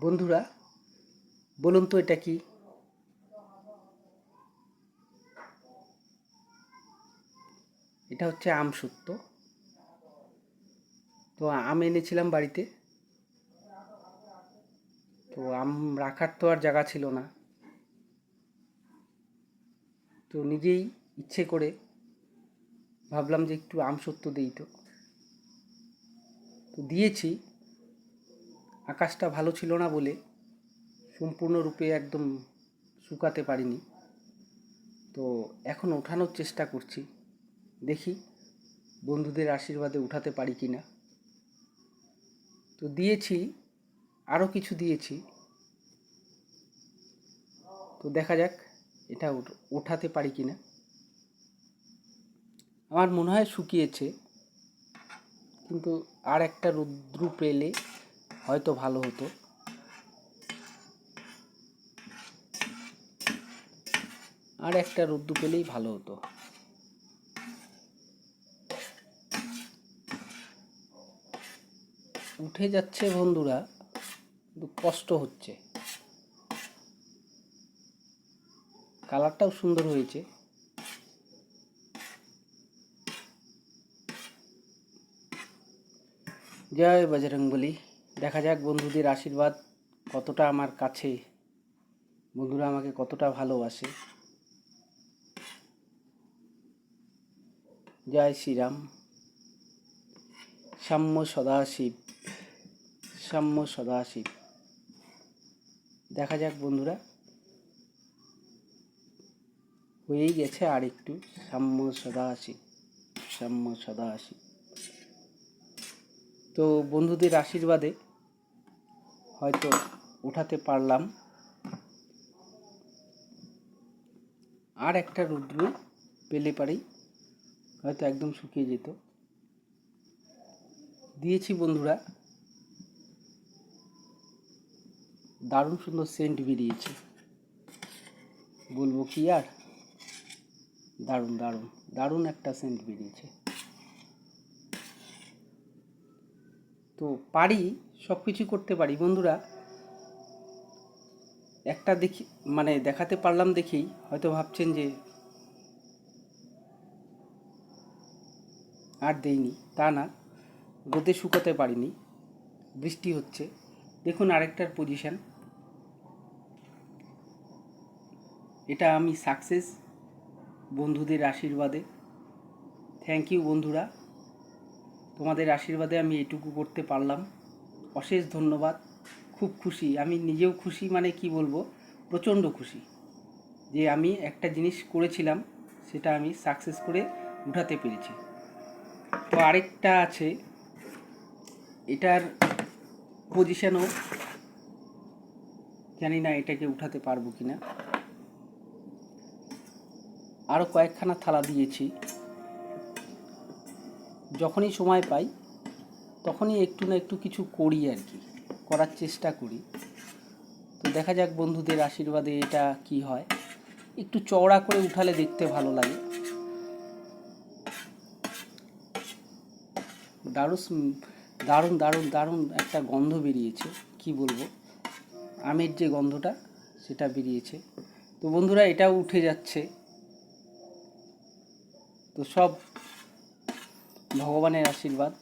বন্ধুরা, বলুন তো এটা কি? এটা হচ্ছে আম সত্য তো আম এনেছিলাম বাড়িতে। তো আম রাখার তো আর জায়গা ছিল না। তো নিজেই ইচ্ছে করে ভাবলাম যে একটু আম সত্য দিই তো। তো দিয়েছি। আকাশটা ভালো ছিল না বলে সম্পূর্ণরূপে একদম শুকাতে পারিনি। তো এখন ওঠানোর চেষ্টা করছি। দেখি বন্ধুদের আশীর্বাদে উঠাতে পারি কি না তো দিয়েছি আরও কিছু দিয়েছি। তো দেখা যাক এটা ওঠাতে পারি কি না আমার মনে হয় শুকিয়েছে। কিন্তু আর একটা রুদ্র পেলে হয়তো ভালো হতো। আর একটা রুদ্দু পেলেই ভালো হতো। উঠে যাচ্ছে বন্ধুরা কষ্ট হচ্ছে। কালারটাও সুন্দর হয়েছে। জয় বজরংবলী দেখা যাক বন্ধুদের আশীর্বাদ কতটা আমার কাছে। বন্ধুরা আমাকে কতটা ভালোবাসে। জয় শ্রীরাম। সাম্য সদাশিব। সাম্য সদাশিব। দেখা যাক বন্ধুরা। হয়েই গেছে আর একটু সাম্য সদাশিব। সাম্য সদাশিব। তো বন্ধুদের আশীর্বাদে হয়তো উঠাতে পারলাম। আর একটা রুদ্র পেলে পারেই হয়তো একদম শুকিয়ে যেত। দিয়েছি বন্ধুরা, দারুণ সুন্দর সেন্ট বেরিয়েছে। বলব কি আর? দারুণ দারুণ দারুণ একটা সেন্ট বেরিয়েছে। তো পারি সব কিছু করতে পারি। বন্ধুরা, একটা দেখি মানে দেখাতে পারলাম দেখেই, হয়তো ভাবছেন যে আর দেইনি, তা না, রোদে শুকাতে পারিনি, বৃষ্টি হচ্ছে। দেখুন আরেকটার পজিশন এটা আমি সাকসেস বন্ধুদের আশীর্বাদে। থ্যাংক ইউ বন্ধুরা। তোমাদের আশীর্বাদে আমি এটুকু করতে পারলাম। অশেষ ধন্যবাদ। খুব খুশি। আমি নিজেও খুশি মানে কি বলব? প্রচণ্ড খুশি যে আমি একটা জিনিস করেছিলাম, সেটা আমি সাকসেস করে উঠাতে পেরেছি। তো আরেকটা আছে, এটার পজিশানও জানি না এটাকে উঠাতে পারব কি না আরও কয়েকখানা থালা দিয়েছি। যখনই সময় পাই, তখনই একটু না একটু কিছু করি আর কি। করার চেষ্টা করি। তো দেখা যাক বন্ধুদের আশীর্বাদে এটা কি হয়। একটু চওড়া করে উঠালে দেখতে ভালো লাগে। দারুণ স্ম- দারুণ দারুণ দারুণ একটা গন্ধ বেরিয়েছে, কি বলব? আমের যে গন্ধটা, সেটা বেরিয়েছে। তো বন্ধুরা, এটাও উঠে যাচ্ছে। তো সব ভগবানের আশীর্বাদ।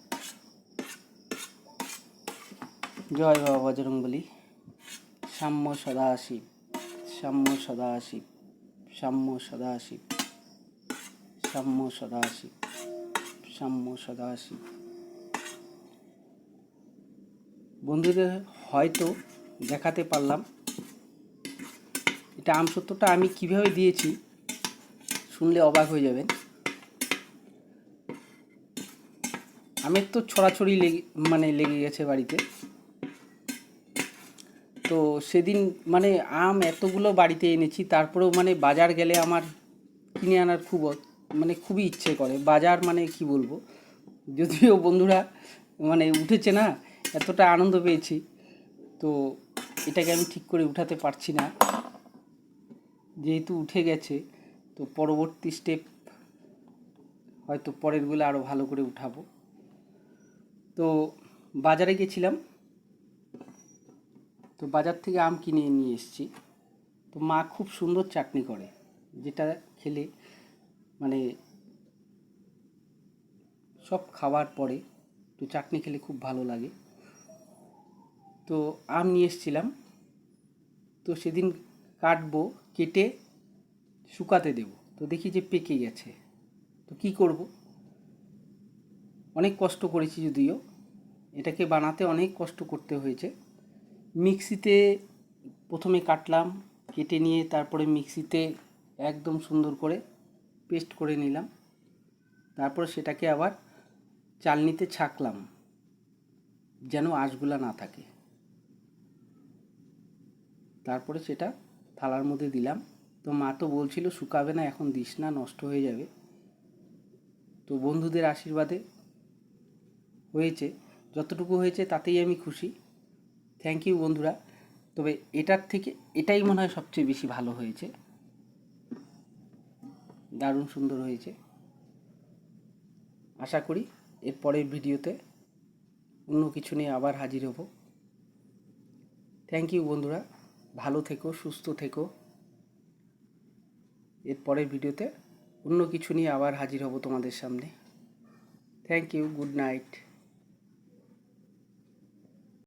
জয় বাবা বজরংবলী। সাম্য সদাশিব সাম্য সদাশিব সাম্য সদাশিব সাম্য সদাশিব সাম্য সদাশিব। বন্ধুদের হয়তো দেখাতে পারলাম। এটা আমসত্ত্বটা আমি কীভাবে দিয়েছি, শুনলে অবাক হয়ে যাবেন। আমের তো ছড়াছড়ি লেগে মানে লেগে গেছে বাড়িতে। তো সেদিন মানে আম এতগুলো বাড়িতে এনেছি, তারপরেও মানে বাজার গেলে আমার কিনে আনার খুব মানে খুবই ইচ্ছে করে। বাজার মানে কি বলব? যদিও বন্ধুরা মানে উঠেছে না, এতটা আনন্দ পেয়েছি। তো এটাকে আমি ঠিক করে উঠাতে পারছি না। যেহেতু উঠে গেছে, তো পরবর্তী স্টেপ হয়তো পরেরগুলো আরও ভালো করে উঠাবো। তো বাজারে গেছিলাম। তো বাজার থেকে আম কিনে নিয়ে এসেছি। তো মা খুব সুন্দর চাটনি করে, যেটা খেলে মানে সব খাওয়ার পরে তো চাটনি খেলে খুব ভালো লাগে। তো আম নিয়ে এসেছিলাম। তো সেদিন কাটবো, কেটে শুকাতে দেব। তো দেখি যে পেকে গেছে। তো কি করব? অনেক কষ্ট করেছি যদিও। এটাকে বানাতে অনেক কষ্ট করতে হয়েছে। মিক্সিতে প্রথমে কাটলাম, কেটে নিয়ে তারপরে মিক্সিতে একদম সুন্দর করে পেস্ট করে নিলাম। তারপর সেটাকে আবার চালনিতে ছাকলাম, যেন আঁশগুলা না থাকে। তারপরে সেটা থালার মধ্যে দিলাম। তো মা তো বলছিল, শুকাবে না, এখন দিস না, নষ্ট হয়ে যাবে। তো বন্ধুদের আশীর্বাদে হয়েছে। যতটুকু হয়েছে তাতেই আমি খুশি। থ্যাংক ইউ বন্ধুরা। তবে এটার থেকে এটাই মনে হয় সবচেয়ে বেশি ভালো হয়েছে। দারুণ সুন্দর হয়েছে। আশা করি এর পরের ভিডিওতে অন্য কিছু নিয়ে আবার হাজির হব। থ্যাংক ইউ বন্ধুরা। ভালো থেকো, সুস্থ থেকো। এর পরের ভিডিওতে অন্য কিছু নিয়ে আবার হাজির হব তোমাদের সামনে। Thank you good night